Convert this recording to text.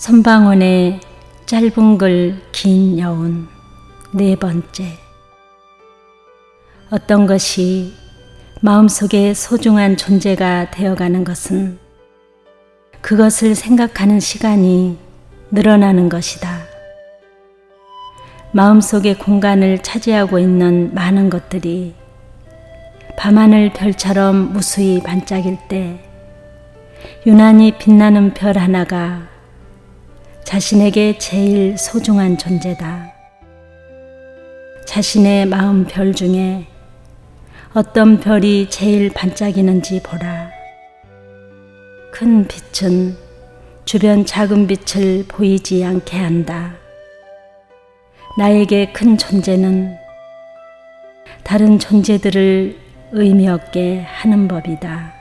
선방원의 짧은 글 긴 여운 네 번째 어떤 것이 마음속에 소중한 존재가 되어가는 것은 그것을 생각하는 시간이 늘어나는 것이다. 마음속의 공간을 차지하고 있는 많은 것들이 밤하늘 별처럼 무수히 반짝일 때 유난히 빛나는 별 하나가 자신에게 제일 소중한 존재다. 자신의 마음 별 중에 어떤 별이 제일 반짝이는지 보라. 큰 빛은 주변 작은 빛을 보이지 않게 한다. 나에게 큰 존재는 다른 존재들을 의미 없게 하는 법이다.